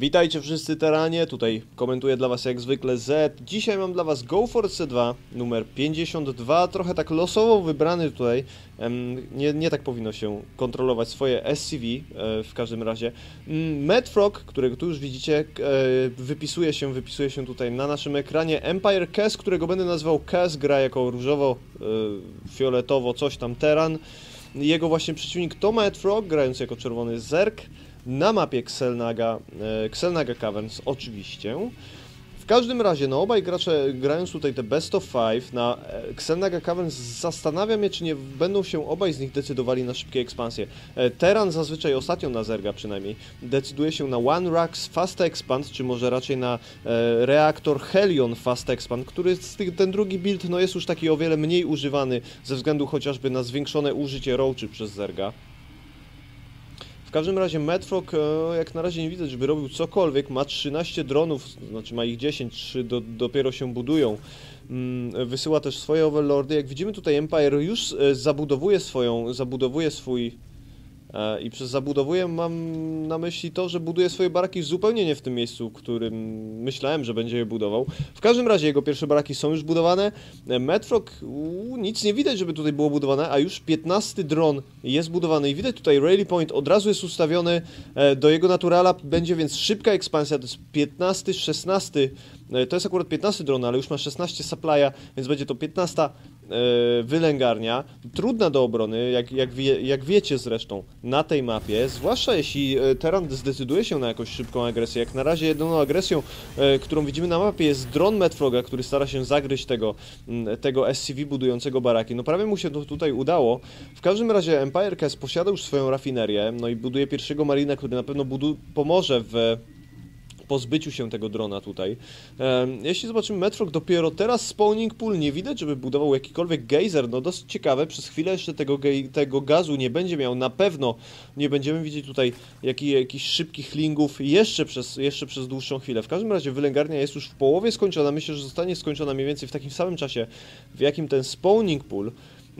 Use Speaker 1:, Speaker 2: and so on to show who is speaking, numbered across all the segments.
Speaker 1: Witajcie wszyscy teranie, tutaj komentuję dla was jak zwykle Z. Dzisiaj mam dla was Go Force 2 numer 52, trochę tak losowo wybrany tutaj. Nie, nie tak powinno się kontrolować swoje SCV e, w każdym razie. Mm, Medfrog, którego tu już widzicie, e, wypisuje się, wypisuje się tutaj na naszym ekranie. Empire Kes, którego będę nazywał Kes, gra jako różowo, e, fioletowo, coś tam Teran. Jego właśnie przeciwnik to Medfrog, grający jako czerwony Zerk na mapie Xelnaga, e, Xelnaga Caverns oczywiście. W każdym razie, no obaj gracze grając tutaj te best of five na e, Xelnaga Caverns zastanawia mnie, czy nie będą się obaj z nich decydowali na szybkie ekspansje. E, Teran zazwyczaj ostatnio na Zerga przynajmniej decyduje się na One Racks Fast Expand, czy może raczej na e, reaktor Helion Fast Expand, który z tych, ten drugi build no jest już taki o wiele mniej używany ze względu chociażby na zwiększone użycie roachy przez Zerga. W każdym razie Medfrog, e, jak na razie nie widać, żeby robił cokolwiek. Ma 13 dronów, znaczy ma ich 10, 3 do, dopiero się budują. Mm, Wysyła też swoje overlordy. Jak widzimy tutaj Empire już e, zabudowuje swoją, zabudowuje swój i przez zabudowuję mam na myśli to, że buduje swoje baraki zupełnie nie w tym miejscu, w którym myślałem, że będzie je budował. W każdym razie jego pierwsze baraki są już budowane. E, Medfrog, u, nic nie widać, żeby tutaj było budowane, a już 15 dron jest budowany i widać tutaj Rally Point od razu jest ustawiony e, do jego naturala, będzie więc szybka ekspansja, to jest 15, 16, e, to jest akurat 15 dron, ale już ma 16 supply'a, więc będzie to 15 e, wylęgarnia, trudna do obrony, jak, jak, wie, jak wiecie zresztą, na tej mapie, zwłaszcza jeśli e, Terran zdecyduje się na jakąś szybką agresję. Jak na razie jedyną agresją, e, którą widzimy na mapie jest dron Medfroga, który stara się zagryźć tego, tego SCV budującego baraki. No prawie mu się to tutaj udało. W każdym razie Empire Cast posiada już swoją rafinerię, no i buduje pierwszego marina, który na pewno pomoże w pozbyciu się tego drona tutaj. Jeśli zobaczymy Metrog, dopiero teraz spawning pool nie widać, żeby budował jakikolwiek geyser, no dosyć ciekawe, przez chwilę jeszcze tego, tego gazu nie będzie miał, na pewno nie będziemy widzieć tutaj jaki, jakichś szybkich lingów jeszcze przez, jeszcze przez dłuższą chwilę. W każdym razie wylęgarnia jest już w połowie skończona, myślę, że zostanie skończona mniej więcej w takim samym czasie, w jakim ten spawning pool.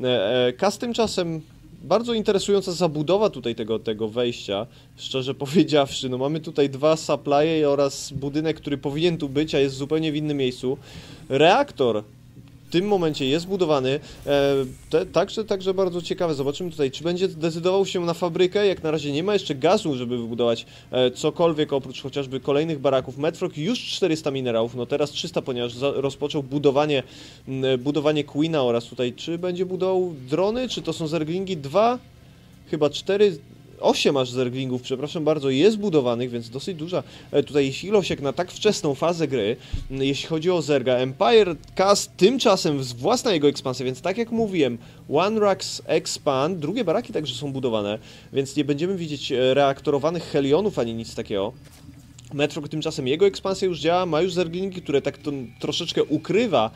Speaker 1: E, e, Kas tymczasem bardzo interesująca zabudowa tutaj tego, tego wejścia, szczerze powiedziawszy. No mamy tutaj dwa supply'e oraz budynek, który powinien tu być, a jest zupełnie w innym miejscu. Reaktor tym momencie jest budowany, e, te, także, także bardzo ciekawe. Zobaczymy tutaj, czy będzie decydował się na fabrykę. Jak na razie nie ma jeszcze gazu, żeby wybudować e, cokolwiek oprócz chociażby kolejnych baraków. Medfrog już 400 minerałów, no teraz 300, ponieważ rozpoczął budowanie, budowanie Queena oraz tutaj, czy będzie budował drony, czy to są zerglingi? Dwa, chyba cztery, osiem aż zerglingów, przepraszam bardzo, jest budowanych, więc dosyć duża e, tutaj ilość jak na tak wczesną fazę gry, m, jeśli chodzi o Zerga. Empire Cast tymczasem własna jego ekspansja, więc tak jak mówiłem, One Racks Expand, drugie baraki także są budowane, więc nie będziemy widzieć e, reaktorowanych Helionów ani nic takiego. Metro tymczasem jego ekspansja już działa, ma już zerglingi, które tak to troszeczkę ukrywa. E,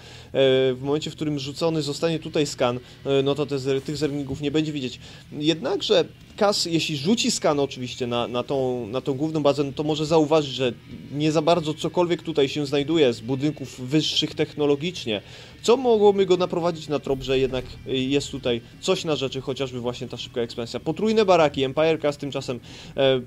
Speaker 1: w momencie, w którym rzucony zostanie tutaj skan, e, no to te, tych zerglingów nie będzie widzieć. Jednakże Kas, jeśli rzuci skan oczywiście na, na, tą, na tą główną bazę, no to może zauważyć, że nie za bardzo cokolwiek tutaj się znajduje z budynków wyższych technologicznie. Co mogłoby go naprowadzić na trop, że jednak y, jest tutaj coś na rzeczy, chociażby właśnie ta szybka ekspansja. Potrójne baraki, Empire Cast tymczasem e,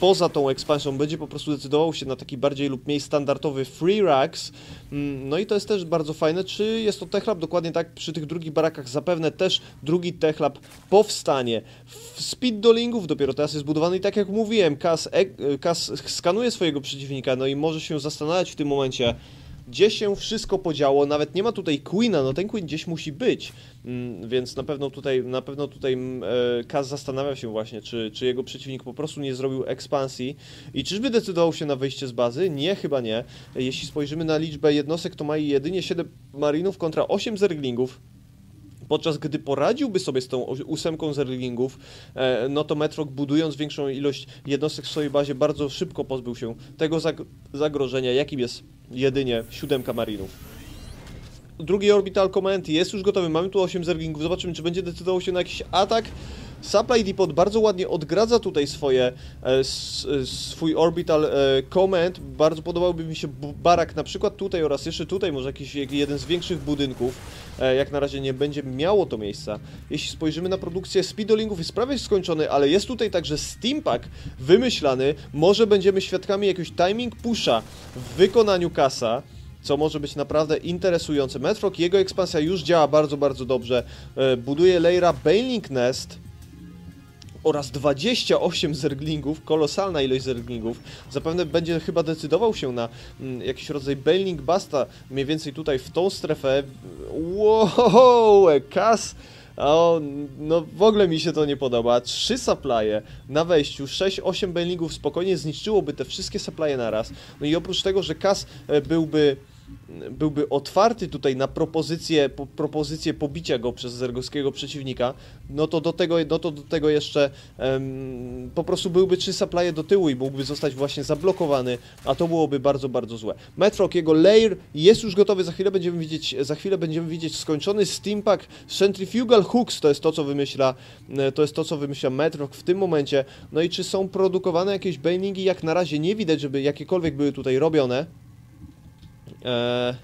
Speaker 1: poza tą ekspansją będzie po prostu decydował się na taki bardziej lub mniej standardowy free racks. Mm, No i to jest też bardzo fajne. Czy jest to techlab? Dokładnie tak, przy tych drugich barakach zapewne też drugi techlab powstanie. W speed dolingów dopiero teraz jest budowany i tak jak mówiłem, Kas, e, Kas skanuje swojego przeciwnika, no i może się zastanawiać w tym momencie, gdzie się wszystko podziało, nawet nie ma tutaj Queena, no ten Queen gdzieś musi być, mm, więc na pewno tutaj, na pewno tutaj mm, e, Kaz zastanawia się właśnie, czy, czy jego przeciwnik po prostu nie zrobił ekspansji i czyżby decydował się na wyjście z bazy? Nie, chyba nie. Jeśli spojrzymy na liczbę jednostek, to ma jedynie 7 marinów kontra 8 zerglingów, podczas gdy poradziłby sobie z tą ósemką zerglingów, e, no to Metrok budując większą ilość jednostek w swojej bazie bardzo szybko pozbył się tego zag- zagrożenia, jakim jest jedynie siódemka marinów. Drugi orbital command jest już gotowy, mamy tu 8 zerglingów, zobaczymy czy będzie decydował się na jakiś atak. Supply Depot bardzo ładnie odgradza tutaj swoje, e, e, swój orbital e, command. Bardzo podobałby mi się barak na przykład tutaj oraz jeszcze tutaj, może jakiś jak- jeden z większych budynków. Jak na razie nie będzie miało to miejsca. Jeśli spojrzymy na produkcję speedolingów jest prawie skończony, ale jest tutaj także steampack wymyślany. Może będziemy świadkami jakiegoś timing pusha w wykonaniu kasa co może być naprawdę interesujące. Metrok, jego ekspansja już działa bardzo, bardzo dobrze. Buduje Leira Bailing Nest oraz 28 zerglingów, kolosalna ilość zerglingów. Zapewne będzie chyba decydował się na mm, jakiś rodzaj Bailing Basta, mniej więcej tutaj w tą strefę. Wow, kas! O, no w ogóle mi się to nie podoba. Trzy supply'e na wejściu, 6-8 bailingów spokojnie zniszczyłoby te wszystkie supply'e naraz. No i oprócz tego, że kas e, byłby byłby otwarty tutaj na propozycję, po, propozycję pobicia go przez zergowskiego przeciwnika, no to do tego, no to do tego jeszcze em, po prostu byłby trzy supply'e do tyłu i mógłby zostać właśnie zablokowany, a to byłoby bardzo, bardzo złe. Metrok, jego lair jest już gotowy, za chwilę będziemy widzieć, za chwilę będziemy widzieć skończony steampack Centrifugal Hooks, to jest to, co wymyśla, e, to jest to, co wymyśla Metrok w tym momencie. No i czy są produkowane jakieś bailingi? Jak na razie nie widać, żeby jakiekolwiek były tutaj robione. Eee,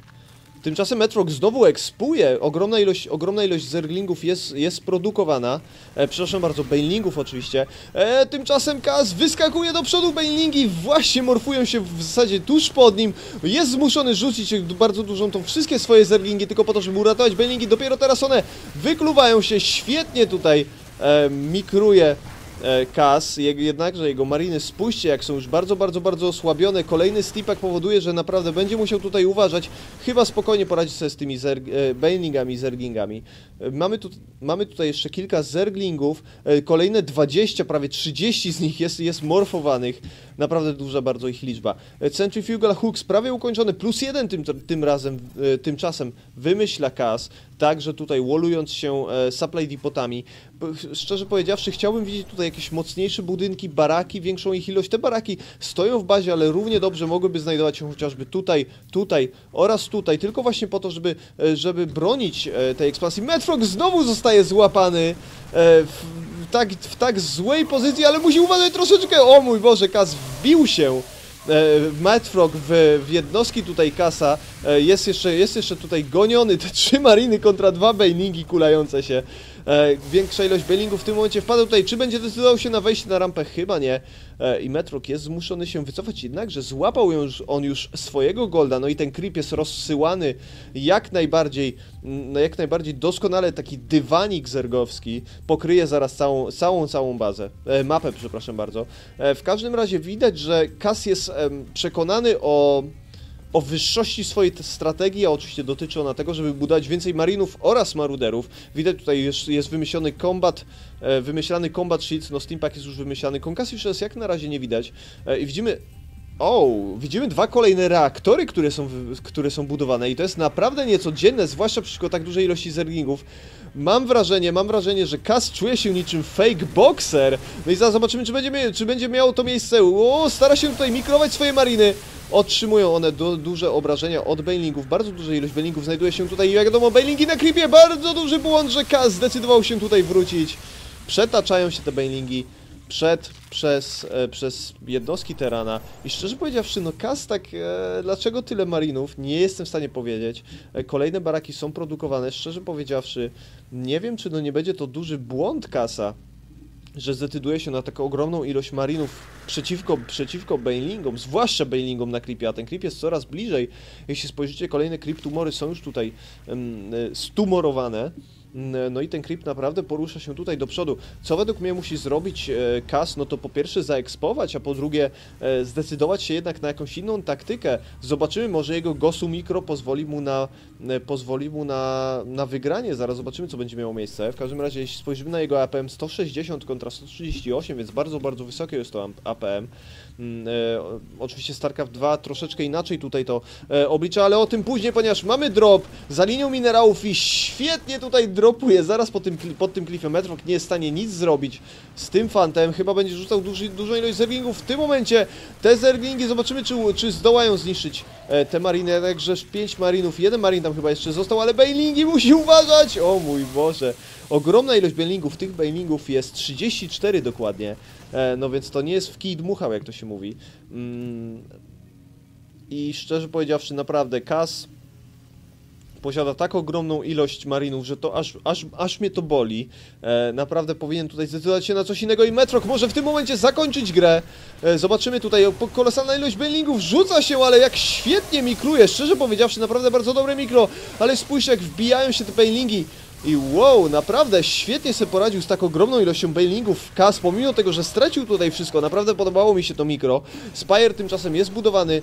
Speaker 1: tymczasem Metrok znowu ekspuje. Ogromna ilość, ogromna ilość zerglingów jest, jest produkowana. E, przepraszam bardzo, bailingów oczywiście. E, tymczasem Kaz wyskakuje do przodu. Bailingi właśnie morfują się w zasadzie tuż pod nim. Jest zmuszony rzucić bardzo dużą tą wszystkie swoje zerglingi tylko po to, żeby uratować bailingi. Dopiero teraz one wykluwają się świetnie tutaj. E, mikruje e, Kas, jeg- jednakże jego mariny, spójrzcie jak są już bardzo, bardzo, bardzo osłabione. Kolejny steampack powoduje, że naprawdę będzie musiał tutaj uważać. Chyba spokojnie poradzić sobie z tymi zerg- e, bailingami, zerglingami. E, Mamy, tu, mamy tutaj jeszcze kilka zerglingów, e, kolejne 20, prawie 30 z nich jest, jest morfowanych. Naprawdę duża bardzo ich liczba. E, Centrifugal Hooks prawie ukończony, plus jeden tym, tym razem, e, tymczasem wymyśla Kas, także tutaj wolując się e, supply depotami. Szczerze powiedziawszy, chciałbym widzieć tutaj jakieś mocniejsze budynki, baraki, większą ich ilość. Te baraki stoją w bazie, ale równie dobrze mogłyby znajdować się chociażby tutaj, tutaj oraz tutaj, tylko właśnie po to, żeby, e, żeby bronić e, tej ekspansji. Metrok znowu zostaje złapany w, tak, w tak złej pozycji, ale musi uważać troszeczkę. O mój Boże, Kas wbił się e, Metfrog w, w jednostki tutaj kasa e, jest jeszcze, jest jeszcze tutaj goniony, te trzy mariny kontra dwa bailingi kulające się. E, większa ilość bailingów w tym momencie wpada tutaj. Czy będzie decydował się na wejście na rampę? Chyba nie. E, I Metrok jest zmuszony się wycofać, jednakże złapał już, on już swojego golda, no i ten creep jest rozsyłany jak najbardziej, mm, no jak najbardziej doskonale, taki dywanik zergowski pokryje zaraz całą, całą, całą bazę, e, mapę, przepraszam bardzo. E, w każdym razie widać, że Kas jest przekonany o o wyższości swojej strategii, a oczywiście dotyczy ona tego, żeby budować więcej marinów oraz maruderów. Widać tutaj jest, jest wymyślony combat, e, wymyślany combat sheets, no Steampack jest już wymyślany, Concussive Shells jak na razie nie widać. E, I widzimy, o, widzimy dwa kolejne reaktory, które są, które są budowane i to jest naprawdę niecodzienne, zwłaszcza przeciwko tak dużej ilości zerglingów. Mam wrażenie, mam wrażenie, że Kas czuje się niczym fake boxer. No i zaraz zobaczymy, czy będzie, czy będzie miało to miejsce. O, stara się tutaj mikrować swoje mariny. Otrzymują one du duże obrażenia od bailingów. Bardzo duża ilość bailingów znajduje się tutaj. I jak wiadomo, bailingi na creepie. Bardzo duży błąd, że Kas zdecydował się tutaj wrócić. Przetaczają się te bailingi przed, przez, e, przez jednostki Terana i szczerze powiedziawszy, no Kas tak, e, dlaczego tyle marinów, nie jestem w stanie powiedzieć. E, kolejne baraki są produkowane, szczerze powiedziawszy, nie wiem, czy no nie będzie to duży błąd Kasa, że zdecyduje się na taką ogromną ilość marinów przeciwko, przeciwko bailingom, zwłaszcza bailingom na creepie, a ten creep jest coraz bliżej. Jeśli spojrzycie, kolejne creep tumory są już tutaj e, stumorowane. No i ten creep naprawdę porusza się tutaj do przodu. Co według mnie musi zrobić e, Kas? No to po pierwsze zaekspować, a po drugie e, zdecydować się jednak na jakąś inną taktykę. Zobaczymy, może jego Gosu Mikro pozwoli mu na, e, pozwoli mu na, na wygranie. Zaraz zobaczymy, co będzie miało miejsce. W każdym razie, jeśli spojrzymy na jego APM 160 kontra 138, więc bardzo, bardzo wysokie jest to APM. Mm, oczywiście StarCraft 2 troszeczkę inaczej tutaj to oblicza, ale o tym później, ponieważ mamy drop za linią minerałów i świetnie tutaj drop dropuje zaraz pod tym, pod tym klifem. Metrok nie jest w stanie nic zrobić z tym fantem. Chyba będzie rzucał duży, dużą ilość zerglingów w tym momencie. Te zerglingi, zobaczymy czy, czy zdołają zniszczyć e, te mariny. Także 5 marinów, jeden marin tam chyba jeszcze został, ale bailingi musi uważać! O mój Boże. Ogromna ilość bailingów, tych bailingów jest 34 dokładnie. E, no więc to nie jest w kij dmuchał, jak to się mówi. Mm, I szczerze powiedziawszy, naprawdę Kas posiada tak ogromną ilość marinów, że to aż, aż, aż mnie to boli. E, naprawdę powinien tutaj zdecydować się na coś innego i Metrok może w tym momencie zakończyć grę. E, zobaczymy tutaj, kolosalna ilość bailingów rzuca się, ale jak świetnie mikruje, szczerze powiedziawszy, naprawdę bardzo dobre mikro, ale spójrz jak wbijają się te bailingi. I wow, naprawdę świetnie sobie poradził z tak ogromną ilością bailingów kas, pomimo tego, że stracił tutaj wszystko. Naprawdę podobało mi się to mikro. Spire tymczasem jest budowany,